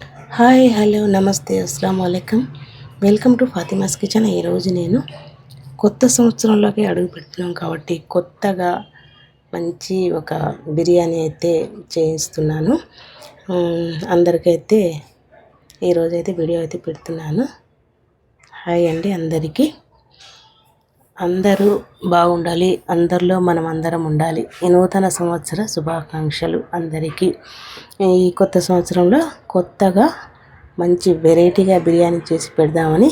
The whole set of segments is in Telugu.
హాయ్ హలో నమస్తే అస్సలం అయికం వెల్కమ్ టు ఫాతిమాస్ కిచెన్. ఈరోజు నేను కొత్త సంవత్సరంలోకి అడుగు పెడుతున్నాం కాబట్టి కొత్తగా మంచి ఒక బిర్యానీ అయితే చేయిస్తున్నాను అందరికైతే ఈరోజైతే వీడియో అయితే పెడుతున్నాను. హాయ్ అండి అందరికీ. అందరూ బాగుండాలి అందరిలో మనం అందరం ఉండాలి. ఈ నూతన సంవత్సర శుభాకాంక్షలు అందరికీ. ఈ కొత్త సంవత్సరంలో కొత్తగా మంచి వెరైటీగా బిర్యానీ చేసి పెడదామని.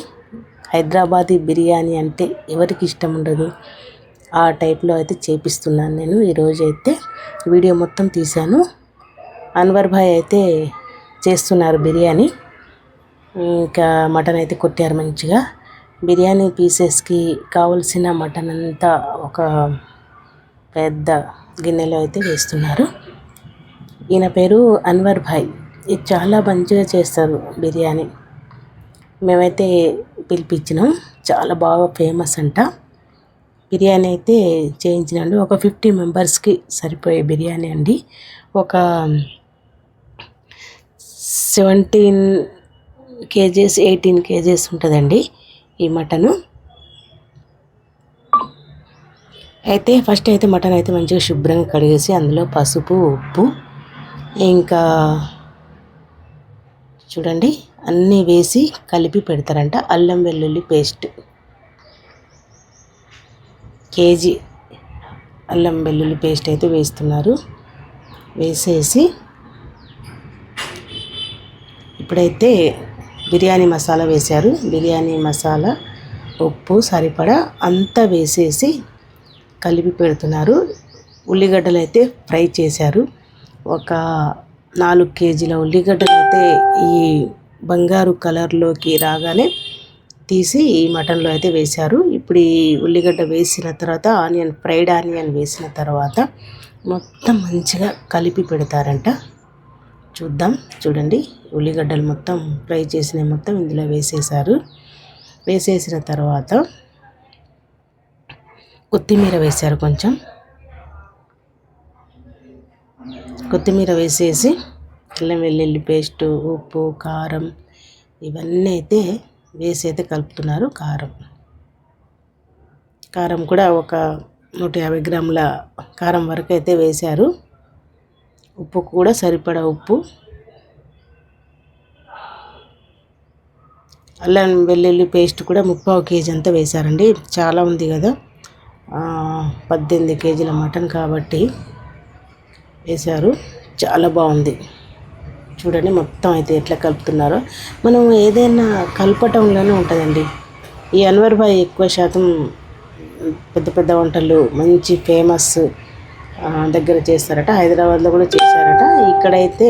హైదరాబాదీ బిర్యానీ అంటే ఎవరికి ఇష్టం ఉండదు? ఆ టైప్లో అయితే చేపిస్తున్నాను నేను. ఈరోజు అయితే వీడియో మొత్తం తీశాను. అన్వర్ భాయ్ అయితే చేస్తున్నారు బిర్యానీ. ఇంకా మటన్ అయితే కొట్టారు మంచిగా. బిర్యానీ పీసెస్కి కావలసిన మటన్ అంతా ఒక పెద్ద గిన్నెలో అయితే వేస్తున్నారు. ఈయన పేరు అన్వర్ భాయ్. ఇది చాలా మంచిగా చేస్తారు బిర్యానీ. మేమైతే పిలిపించినాం. చాలా బాగా ఫేమస్ అంట. బిర్యానీ అయితే చేయించినండి. ఒక ఫిఫ్టీ మెంబర్స్కి సరిపోయే బిర్యానీ అండి. ఒక సెవెంటీన్ కేజీస్ ఎయిటీన్ కేజీస్ ఉంటుందండి. ఈ మటను. అయితే ఫస్ట్ అయితే మటన్ అయితే మంచిగా శుభ్రంగా కడిగేసి అందులో పసుపు ఉప్పు ఇంకా చూడండి అన్నీ వేసి కలిపి పెడతారంట. అల్లం వెల్లుల్లి పేస్ట్. కేజీ అల్లం వెల్లుల్లి పేస్ట్ అయితే వేస్తున్నారు. వేసేసి ఇప్పుడైతే బిర్యానీ మసాలా వేశారు. బిర్యానీ మసాలా ఉప్పు సరిపడా అంతా వేసేసి కలిపి పెడుతున్నారు. ఉల్లిగడ్డలు అయితే ఫ్రై చేశారు. ఒక నాలుగు కేజీల ఉల్లిగడ్డలు అయితే ఈ బంగారు కలర్లోకి రాగానే తీసి ఈ మటన్లో అయితే వేశారు. ఇప్పుడు ఈ ఉల్లిగడ్డ వేసిన తర్వాత ఆనియన్ ఫ్రైడ్ ఆనియన్ వేసిన తర్వాత మొత్తం మంచిగా కలిపి పెడతారంట. చూద్దాం చూడండి. ఉల్లిగడ్డలు మొత్తం ఫ్రై చేసిన మొత్తం ఇందులో వేసేసారు. వేసేసిన తర్వాత కొత్తిమీర వేశారు కొంచెం. కొత్తిమీర వేసేసి అల్లం వెల్లుల్లి పేస్ట్ ఉప్పు కారం ఇవన్నీ అయితే వేసి అయితే కలుపుతున్నారు కారం. కారం కూడా ఒక నూట యాభై గ్రాముల కారం వరకు అయితే వేశారు ఉప్పు కూడా సరిపడా ఉప్పు. అల్లం వెల్లుల్లి పేస్ట్ కూడా ముప్పావు కేజీ అంతా వేశారండి. చాలా ఉంది కదా. పద్దెనిమిది కేజీల మటన్ కాబట్టి వేశారు. చాలా బాగుంది. చూడండి మొత్తం అయితే ఎట్లా కలుపుతున్నారో. మనం ఏదైనా కలపటంలోనే ఉంటుందండి. ఈ అన్వర్ బాయ్ ఎక్కువ శాతం పెద్ద పెద్ద వంటలు మంచి ఫేమస్ దగ్గర చేస్తారట. హైదరాబాద్లో కూడా చేశారట. ఇక్కడైతే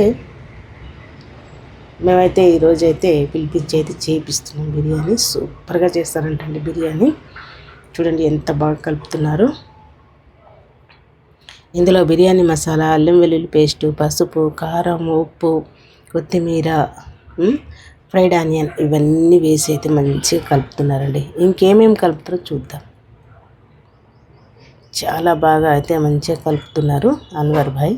మేమైతే ఈరోజు అయితే పిలిపించి అయితే చేపిస్తున్నాం బిర్యానీ. సూపర్గా చేస్తారంటండి బిర్యానీ. చూడండి ఎంత బాగా కలుపుతున్నారు. ఇందులో బిర్యానీ మసాలా అల్లం వెల్లుల్లి పేస్టు పసుపు కారం ఉప్పు కొత్తిమీర ఫ్రైడ్ ఆనియన్ ఇవన్నీ వేసి అయితే మంచిగా కలుపుతున్నారండి. ఇంకేమేమి కలుపుతారో చూద్దాం. చాలా బాగా అయితే మంచిగా కలుపుతున్నారు అన్వర్ భాయ్.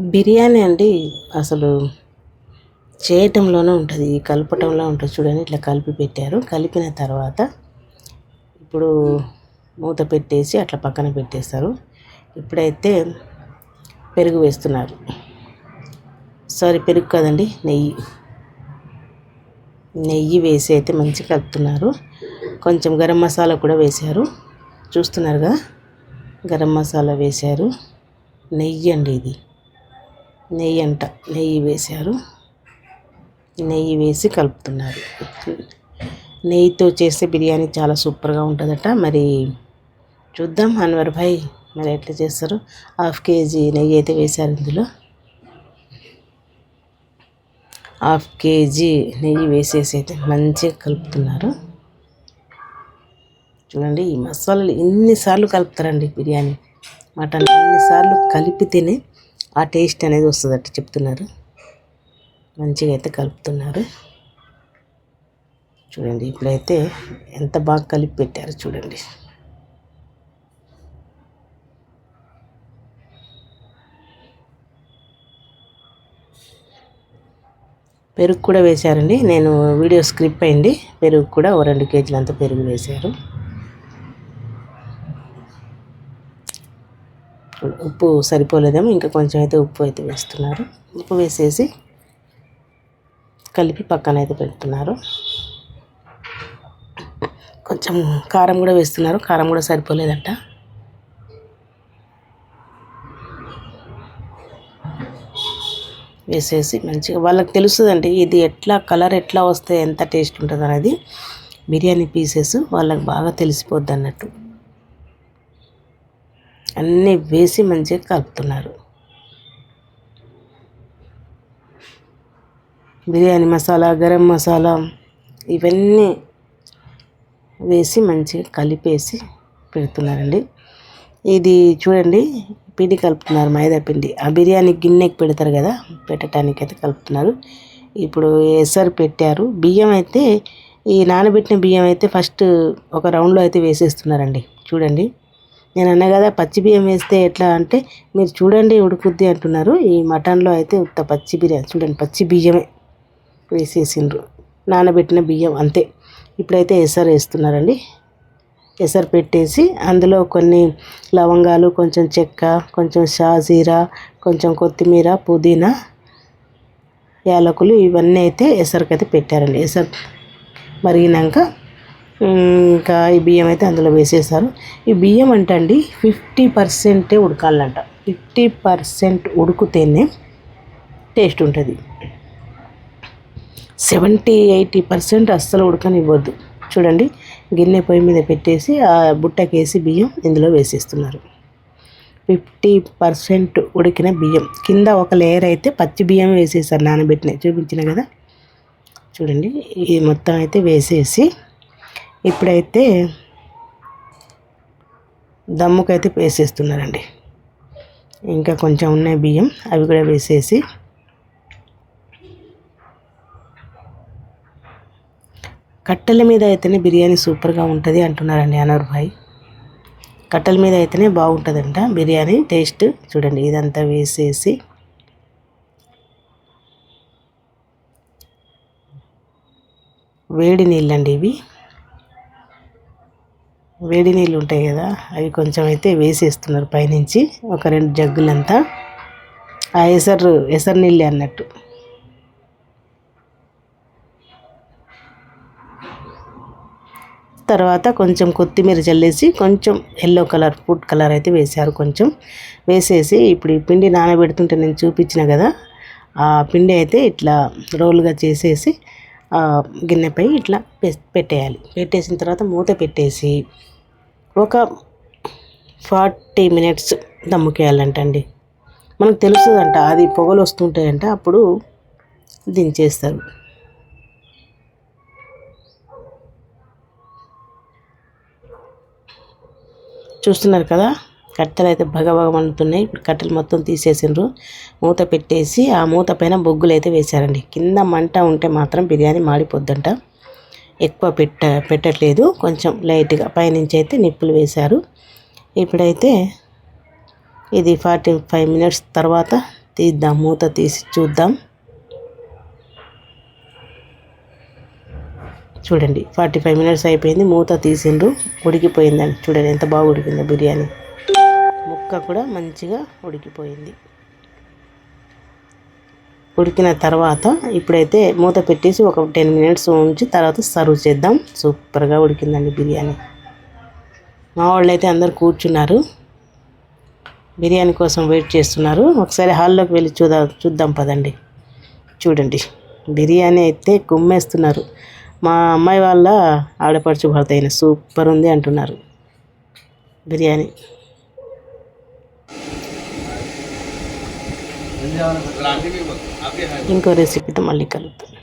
బిర్యానీ అండి అసలు చేయటంలోనే ఉంటుంది కలపటంలో ఉంటుంది. చూడండి ఇట్లా కలిపి పెట్టారు. కలిపిన తర్వాత ఇప్పుడు మూత పెట్టేసి అట్లా పక్కన పెట్టేస్తారు. ఇప్పుడైతే పెరుగు వేస్తున్నారు. సారీ పెరుగు కదండి నెయ్యి. నెయ్యి వేసి అయితే మంచిగా కలుపుతున్నారు. కొంచెం గరం మసాలా కూడా వేశారు. చూస్తున్నారుగా గరం మసాలా వేశారు. నెయ్యి అండి ఇది. నెయ్యి అంట. నెయ్యి వేశారు. నెయ్యి వేసి కలుపుతున్నారు. నెయ్యితో చేస్తే బిర్యానీ చాలా సూపర్గా ఉంటుందట. మరి చూద్దాం అన్వర్ భాయ్ మరి ఎట్లా చేస్తారు. హాఫ్ కేజీ నెయ్యి అయితే వేశారు ఇందులో. హాఫ్ కేజీ నెయ్యి వేసేసి అయితే మంచిగా కలుపుతున్నారు. చూడండి ఈ మసాలాలు ఎన్నిసార్లు కలుపుతారండి బిర్యానీ. మటన్ ఎన్నిసార్లు కలిపితేనే ఆ టేస్ట్ అనేది వస్తుందట చెప్తున్నారు. మంచిగా అయితే కలుపుతున్నారు. చూడండి ఇప్పుడైతే ఎంత బాగా కలిపి పెట్టారు చూడండి. పెరుగు కూడా వేశారండి. నేను వీడియో స్క్రిప్ అయింది. పెరుగు కూడా ఓ రెండు కేజీలంత పెరుగు వేశారు. ఉప్పు సరిపోలేదేమో ఇంకా కొంచెం అయితే ఉప్పు అయితే వేస్తున్నారు. ఉప్పు వేసేసి కలిపి పక్కన అయితే పెడుతున్నారు. కొంచెం కారం కూడా వేస్తున్నారు కారం కూడా సరిపోలేదంట. వేసేసి మంచిగా వాళ్ళకి తెలుస్తుందండి ఇది ఎట్లా కలర్ ఎట్లా వస్తే ఎంత టేస్ట్ ఉంటుంది అనేది బిర్యానీ పీసెస్ వాళ్ళకి బాగా తెలిసిపోద్ది అన్నట్టు అన్నీ వేసి మంచిగా కలుపుతున్నారు. బిర్యానీ మసాలా గరం మసాలా ఇవన్నీ వేసి మంచిగా కలిపేసి పెడుతున్నారండి. ఇది చూడండి పిండి కలుపుతున్నారు మైదా పిండి. ఆ బిర్యానీ గిన్నెకి పెడతారు కదా పెట్టడానికి అయితే కలుపుతున్నారు. ఇప్పుడు ఎసరు పెట్టారు. బియ్యం అయితే ఈ నానబెట్టిన బియ్యం అయితే ఫస్ట్ ఒక రౌండ్లో అయితే వేసేస్తున్నారండి. చూడండి. నేను అన్నా కదా పచ్చి బియ్యం వేస్తే ఎట్లా అంటే మీరు చూడండి ఉడుకుద్ది అంటున్నారు. ఈ మటన్లో అయితే ఉత్త పచ్చి బిర్యానీ చూడండి పచ్చి బియ్యమే వేసేసిండ్రు. నానబెట్టిన బియ్యం అంతే. ఇప్పుడైతే ఎసరు వేస్తున్నారండి. ఎసరు పెట్టేసి అందులో కొన్ని లవంగాలు కొంచెం చెక్క కొంచెం షాజీరా కొంచెం కొత్తిమీర పుదీనా యాలకులు ఇవన్నీ అయితే ఎసరుకైతే పెట్టారండి. ఎసరు మరిగినాక ఇంకా ఈ బియ్యం అయితే అందులో వేసేసారు ఈ బియ్యం అంటే అండి ఫిఫ్టీ పర్సెంటే ఉడకాలంట. ఫిఫ్టీ పర్సెంట్ ఉడికితేనే టేస్ట్ ఉంటుంది. సెవెంటీ ఎయిటీ పర్సెంట్ అస్సలు ఉడకనివ్వద్దు. చూడండి గిన్నె పొయ్యి మీద పెట్టేసి ఆ బుట్టకేసి బియ్యం ఇందులో వేసేస్తున్నారు. ఫిఫ్టీ పర్సెంట్ ఉడికిన బియ్యం. కింద ఒక లేయర్ అయితే పచ్చి బియ్యం వేసేసారు నానబెట్టిన చూపించిన కదా? చూడండి ఈ మొత్తం అయితే వేసేసి ఇప్పుడైతే దమ్ముకైతే వేసేస్తున్నారండి. ఇంకా కొంచెం ఉన్నాయి బియ్యం అవి కూడా వేసేసి కట్టెల మీద అయితేనే బిర్యానీ సూపర్గా ఉంటుంది అంటున్నారండి అనర్ భాయ్. కట్టెల మీద అయితేనే బాగుంటుందంట బిర్యానీ టేస్ట్. చూడండి ఇదంతా వేసేసి వేడి నీళ్ళండి ఇవి. వేడి నీళ్ళు ఉంటాయి కదా అవి కొంచెం అయితే వేసేస్తున్నారు పైనుంచి. ఒక రెండు జగ్గులంతా. ఆ ఎసరు ఎసరు నీళ్ళే అన్నట్టు. తర్వాత కొంచెం కొత్తిమీర చల్లేసి కొంచెం ఎల్లో కలర్ ఫుడ్ కలర్ అయితే వేశారు కొంచెం. వేసేసి ఇప్పుడు ఈ పిండి నానబెడుతుంటే నేను చూపించిన కదా ఆ పిండి అయితే ఇట్లా రోల్గా చేసేసి గిన్నెపై ఇట్లా పెట్టేయాలి. పెట్టేసిన తర్వాత మూత పెట్టేసి ఒక ఫార్టీ మినిట్స్ దమ్ముకేయాలంటండి. మనకు తెలుస్తుందంట అది పొగలు వస్తుంటాయంట అప్పుడు దించేస్తారు. చూస్తున్నారు కదా? కట్టెలు అయితే బగ ఇప్పుడు కట్టెలు మొత్తం తీసేసిండ్రు. మూత పెట్టేసి ఆ మూత పైన బొగ్గులు అయితే వేశారండి. కింద మంట ఉంటే మాత్రం బిర్యానీ మాడిపోద్దంట. ఎక్కువ పెట్ట పెట్టట్లేదు. కొంచెం లైట్గా పైనుంచి అయితే నిప్పులు వేశారు. ఇప్పుడైతే ఇది ఫార్టీ ఫైవ్ మినిట్స్ తర్వాత తీద్దాం. మూత తీసి చూద్దాం. చూడండి ఫార్టీ ఫైవ్ మినిట్స్ అయిపోయింది. మూత తీసిండ్రు. ఉడికిపోయిందండి. చూడండి ఎంత బాగా ఉడికిందో బిర్యానీ. ముక్క కూడా మంచిగా ఉడికిపోయింది. ఉడికిన తర్వాత ఇప్పుడైతే మూత పెట్టేసి ఒక టెన్ మినిట్స్ ఉంచి తర్వాత సర్వ్ చేద్దాం. సూపర్గా ఉడికిందండి బిర్యానీ. మా వాళ్ళు అయితే అందరు కూర్చున్నారు. బిర్యానీ కోసం వెయిట్ చేస్తున్నారు. ఒకసారి హాల్లోకి వెళ్ళి చూద్దాం చూద్దాం పదండి. చూడండి. బిర్యానీ అయితే కుమ్మేస్తున్నారు. మా అమ్మాయి వాళ్ళ ఆడపడుచు భర్త అయిన సూపర్ ఉంది అంటున్నారు. బిర్యానీ. ఇంకో రెసిపీతో మళ్ళీ కలుపుతాను